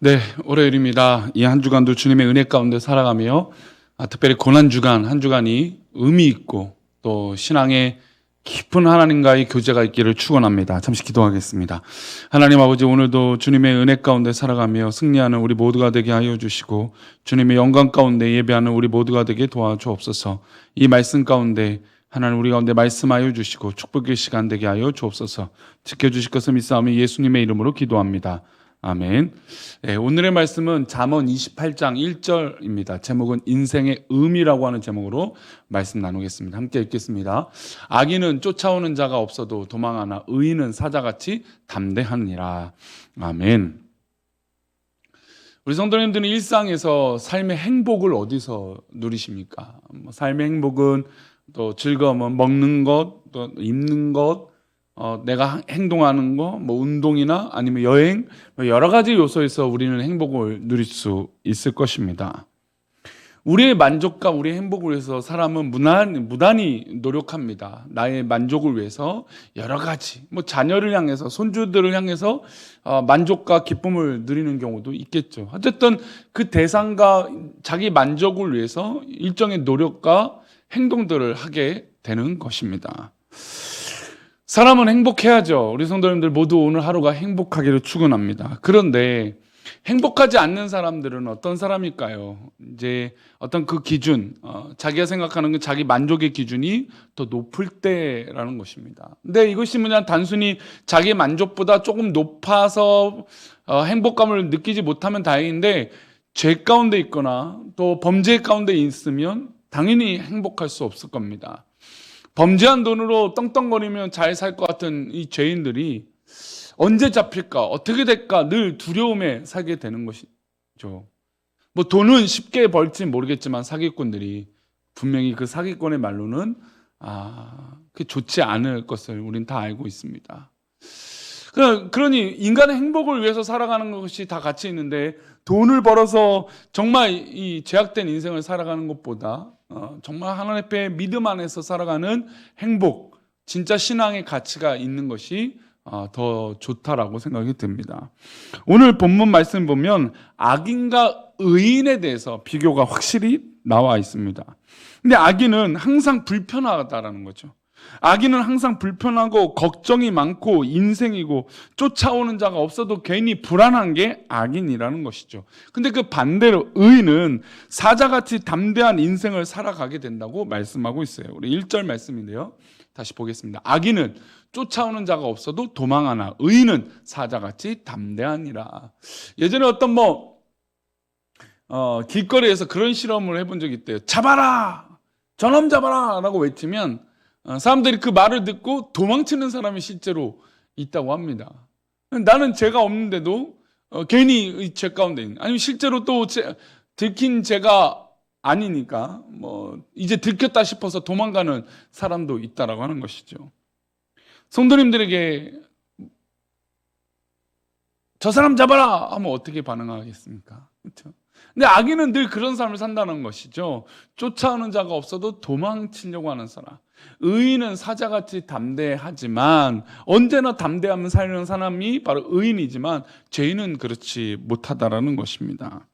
네, 월요일입니다. 이 한 주간도 주님의 은혜 가운데 살아가며 아, 특별히 고난 주간 한 주간이 의미 있고 또 신앙의 깊은 하나님과의 교제가 있기를 축원합니다. 잠시 기도하겠습니다. 하나님 아버지 오늘도 주님의 은혜 가운데 살아가며 승리하는 우리 모두가 되게 하여 주시고 주님의 영광 가운데 예배하는 우리 모두가 되게 도와주옵소서. 이 말씀 가운데 하나님 우리 가운데 말씀하여 주시고 축복의 시간 되게 하여 주옵소서. 지켜 주실 것을 믿사오며 예수님의 이름으로 기도합니다. 아멘. 네, 오늘의 말씀은 잠언 28장 1절입니다. 제목은 인생의 의미라고 하는 제목으로 말씀 나누겠습니다. 함께 읽겠습니다. 악인은 쫓아오는 자가 없어도 도망하나 의인은 사자같이 담대하느니라. 아멘. 우리 성도님들은 일상에서 삶의 행복을 어디서 누리십니까? 뭐 삶의 행복은 또 즐거움은 먹는 것, 또 입는 것, 어, 내가 행동하는 거, 뭐 운동이나 아니면 여행, 뭐 여러 가지 요소에서 우리는 행복을 누릴 수 있을 것입니다. 우리의 만족과 우리의 행복을 위해서 사람은 무난, 무단히 노력합니다. 나의 만족을 위해서 여러 가지, 뭐 자녀를 향해서, 손주들을 향해서 어, 만족과 기쁨을 누리는 경우도 있겠죠. 어쨌든 그 대상과 자기 만족을 위해서 일정의 노력과 행동들을 하게 되는 것입니다. 사람은 행복해야죠. 우리 성도님들 모두 오늘 하루가 행복하기를 축원합니다. 그런데 행복하지 않는 사람들은 어떤 사람일까요? 이제 어떤 그 기준, 어, 자기가 생각하는 그 자기 만족의 기준이 더 높을 때라는 것입니다. 근데 이것이 뭐냐 단순히 자기 만족보다 조금 높아서 어, 행복감을 느끼지 못하면 다행인데 죄 가운데 있거나 또 범죄 가운데 있으면 당연히 행복할 수 없을 겁니다. 범죄한 돈으로 떵떵거리면 잘살 것 같은 이 죄인들이 언제 잡힐까, 어떻게 될까 늘 두려움에 살게 되는 것이죠. 뭐 돈은 쉽게 벌지 모르겠지만 사기꾼들이 분명히 그 사기꾼의 말로는 아, 그 좋지 않을 것을 우린 다 알고 있습니다. 그러니 인간의 행복을 위해서 살아가는 것이 다 가치 있는데 돈을 벌어서 정말 이 제약된 인생을 살아가는 것보다 어, 정말 하나님 앞에 믿음 안에서 살아가는 행복, 진짜 신앙의 가치가 있는 것이 어, 더 좋다라고 생각이 듭니다. 오늘 본문 말씀 보면 악인과 의인에 대해서 비교가 확실히 나와 있습니다. 근데 악인은 항상 불편하다라는 거죠. 악인은 항상 불편하고 걱정이 많고 인생이고 쫓아오는 자가 없어도 괜히 불안한 게 악인이라는 것이죠. 근데 그 반대로 의인은 사자같이 담대한 인생을 살아가게 된다고 말씀하고 있어요. 우리 1절 말씀인데요. 다시 보겠습니다. 악인은 쫓아오는 자가 없어도 도망하나 의인은 사자같이 담대하니라. 예전에 어떤 뭐 어, 길거리에서 그런 실험을 해본 적이 있대요. 잡아라! 저놈 잡아라! 라고 외치면 어, 사람들이 그 말을 듣고 도망치는 사람이 실제로 있다고 합니다. 나는 죄가 없는데도 어, 괜히 죄 가운데 있는. 아니면 실제로 또 제, 들킨 죄가 아니니까 뭐 이제 들켰다 싶어서 도망가는 사람도 있다라고 하는 것이죠. 성도님들에게 저 사람 잡아라 하면 어떻게 반응하겠습니까? 그렇죠? 근데 악인은 늘 그런 삶을 산다는 것이죠. 쫓아오는 자가 없어도 도망치려고 하는 사람. 의인은 사자같이 담대하지만 언제나 담대하면 살는 사람이 바로 의인이지만 죄인은 그렇지 못하다라는 것입니다.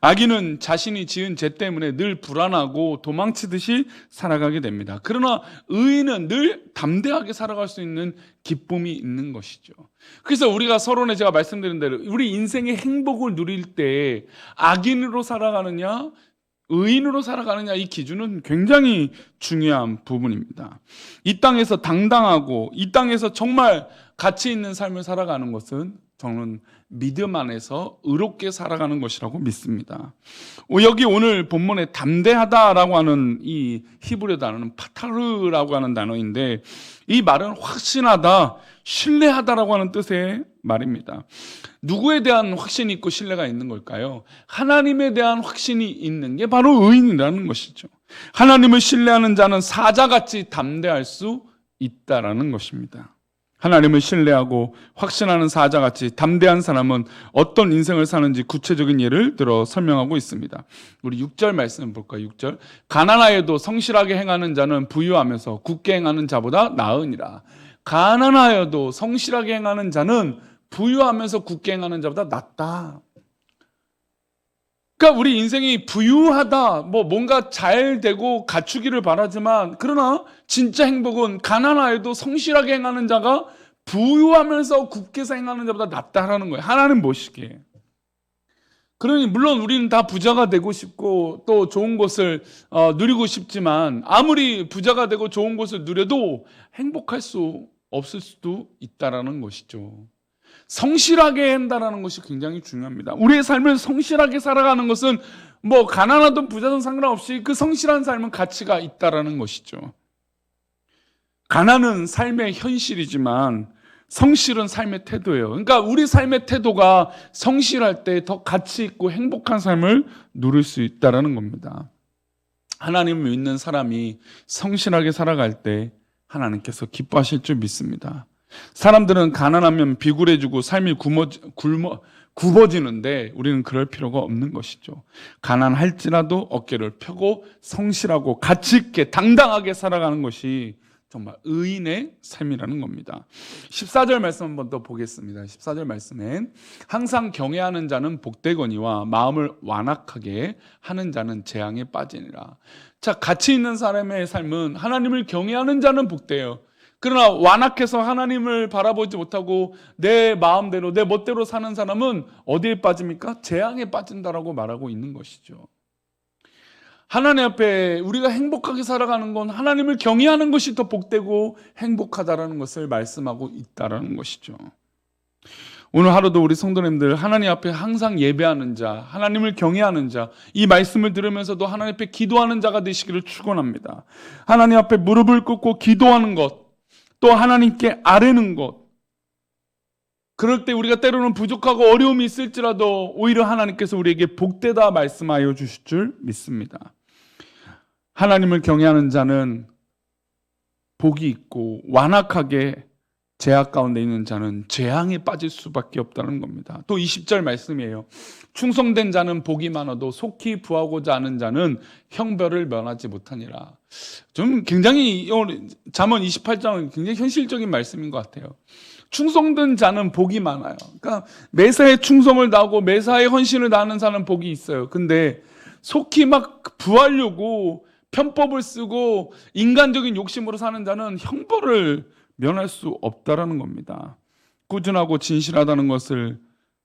악인은 자신이 지은 죄 때문에 늘 불안하고 도망치듯이 살아가게 됩니다. 그러나 의인은 늘 담대하게 살아갈 수 있는 기쁨이 있는 것이죠. 그래서 우리가 서론에 제가 말씀드린 대로 우리 인생의 행복을 누릴 때 악인으로 살아가느냐, 의인으로 살아가느냐 이 기준은 굉장히 중요한 부분입니다. 이 땅에서 당당하고 이 땅에서 정말 가치 있는 삶을 살아가는 것은 저는 믿음 안에서 의롭게 살아가는 것이라고 믿습니다. 여기 오늘 본문에 담대하다라고 하는 이 히브리 단어는 파타르라고 하는 단어인데 이 말은 확신하다, 신뢰하다라고 하는 뜻의 말입니다. 누구에 대한 확신이 있고 신뢰가 있는 걸까요? 하나님에 대한 확신이 있는 게 바로 의인이라는 것이죠. 하나님을 신뢰하는 자는 사자같이 담대할 수 있다라는 것입니다. 하나님을 신뢰하고 확신하는 사자같이 담대한 사람은 어떤 인생을 사는지 구체적인 예를 들어 설명하고 있습니다. 우리 6절 말씀 볼까요? 6절. 가난하여도 성실하게 행하는 자는 부유하면서 굳게 행하는 자보다 나으니라. 가난하여도 성실하게 행하는 자는 부유하면서 굳게 행하는 자보다 낫다. 그러니까 우리 인생이 부유하다, 뭐 뭔가 잘 되고 갖추기를 바라지만 그러나 진짜 행복은 가난하여도 성실하게 행하는 자가 부유하면서 굳게 행하는 자보다 낫다라는 거예요. 하나님 보시기에. 그러니 물론 우리는 다 부자가 되고 싶고 또 좋은 것을 어, 누리고 싶지만 아무리 부자가 되고 좋은 것을 누려도 행복할 수 없을 수도 있다라는 것이죠. 성실하게 한다라는 것이 굉장히 중요합니다. 우리의 삶을 성실하게 살아가는 것은 뭐 가난하든 부자든 상관없이 그 성실한 삶은 가치가 있다라는 것이죠. 가난은 삶의 현실이지만 성실은 삶의 태도예요. 그러니까 우리 삶의 태도가 성실할 때 더 가치 있고 행복한 삶을 누릴 수 있다라는 겁니다. 하나님을 믿는 사람이 성실하게 살아갈 때 하나님께서 기뻐하실 줄 믿습니다. 사람들은 가난하면 비굴해지고 삶이 굶어, 굶어, 굽어지는데 우리는 그럴 필요가 없는 것이죠. 가난할지라도 어깨를 펴고 성실하고 가치 있게 당당하게 살아가는 것이 정말 의인의 삶이라는 겁니다. 14절 말씀 한번 더 보겠습니다. 14절 말씀엔 항상 경외하는 자는 복되거니와 마음을 완악하게 하는 자는 재앙에 빠지니라. 자, 가치 있는 사람의 삶은 하나님을 경외하는 자는 복돼요. 그러나 완악해서 하나님을 바라보지 못하고 내 마음대로 내 멋대로 사는 사람은 어디에 빠집니까? 재앙에 빠진다라고 말하고 있는 것이죠. 하나님 앞에 우리가 행복하게 살아가는 건 하나님을 경외하는 것이 더 복되고 행복하다라는 것을 말씀하고 있다라는 것이죠. 오늘 하루도 우리 성도님들 하나님 앞에 항상 예배하는 자, 하나님을 경외하는 자, 이 말씀을 들으면서도 하나님 앞에 기도하는 자가 되시기를 축원합니다. 하나님 앞에 무릎을 꿇고 기도하는 것, 또 하나님께 아뢰는 것. 그럴 때 우리가 때로는 부족하고 어려움이 있을지라도 오히려 하나님께서 우리에게 복되다 말씀하여 주실 줄 믿습니다. 하나님을 경외하는 자는 복이 있고 완악하게 제약 가운데 있는 자는 재앙에 빠질 수밖에 없다는 겁니다. 또 20절 말씀이에요. 충성된 자는 복이 많아도 속히 부하고자 하는 자는 형벌을 면하지 못하니라. 좀 굉장히 잠언 28장은 굉장히 현실적인 말씀인 것 같아요. 충성된 자는 복이 많아요. 그러니까 매사에 충성을 다하고 매사에 헌신을 다하는 자는 복이 있어요. 근데 속히 막 부하려고 편법을 쓰고 인간적인 욕심으로 사는 자는 형벌을 면할 수 없다라는 겁니다. 꾸준하고 진실하다는 것을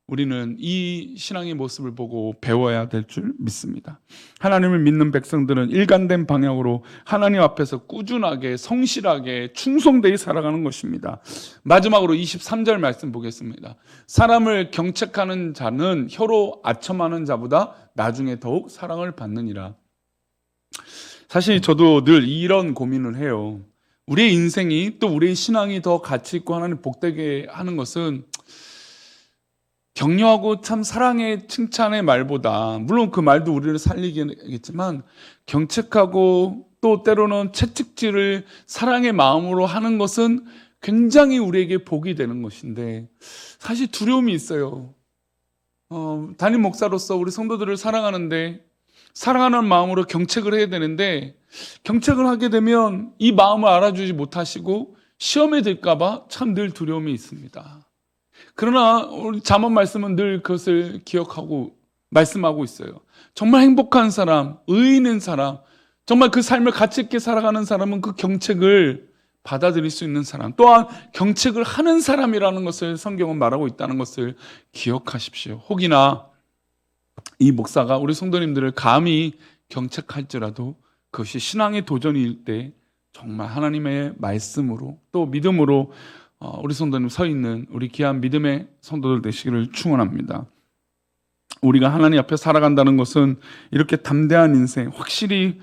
우리는 이 신앙의 모습을 보고 배워야 될 줄 믿습니다. 하나님을 믿는 백성들은 일관된 방향으로 하나님 앞에서 꾸준하게 성실하게 충성되게 살아가는 것입니다. 마지막으로 23절 말씀 보겠습니다. 사람을 경책하는 자는 혀로 아첨하는 자보다 나중에 더욱 사랑을 받느니라. 사실 저도 늘 이런 고민을 해요. 우리의 인생이 또 우리의 신앙이 더 가치 있고 하나님 복되게 하는 것은 격려하고 참 사랑의 칭찬의 말보다 물론 그 말도 우리를 살리겠지만 경책하고 또 때로는 채찍질을 사랑의 마음으로 하는 것은 굉장히 우리에게 복이 되는 것인데 사실 두려움이 있어요. 어, 담임 목사로서 우리 성도들을 사랑하는데 사랑하는 마음으로 경책을 해야 되는데 경책을 하게 되면 이 마음을 알아주지 못하시고 시험에 들까봐 참 늘 두려움이 있습니다. 그러나 우리 잠언 말씀은 늘 그것을 기억하고 말씀하고 있어요. 정말 행복한 사람, 의인인 사람, 정말 그 삶을 가치 있게 살아가는 사람은 그 경책을 받아들일 수 있는 사람, 또한 경책을 하는 사람이라는 것을 성경은 말하고 있다는 것을 기억하십시오. 혹이나 이 목사가 우리 성도님들을 감히 경책할지라도 그것이 신앙의 도전일 때 정말 하나님의 말씀으로 또 믿음으로 어, 우리 성도님 서 있는 우리 귀한 믿음의 성도들 되시기를 축원합니다. 우리가 하나님 앞에 살아간다는 것은 이렇게 담대한 인생, 확실히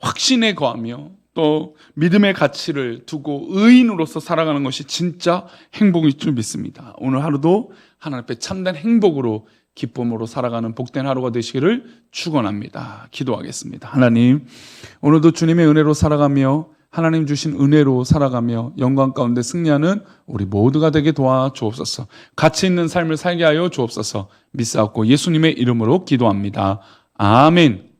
확신에 거하며 또 믿음의 가치를 두고 의인으로서 살아가는 것이 진짜 행복일 줄 믿습니다. 오늘 하루도 하나님 앞에 참된 행복으로 기쁨으로 살아가는 복된 하루가 되시기를 축원합니다. 기도하겠습니다. 하나님, 오늘도 주님의 은혜로 살아가며 하나님 주신 은혜로 살아가며 영광 가운데 승리하는 우리 모두가 되게 도와 주옵소서. 가치 있는 삶을 살게 하여 주옵소서. 믿사옵고 예수님의 이름으로 기도합니다. 아멘.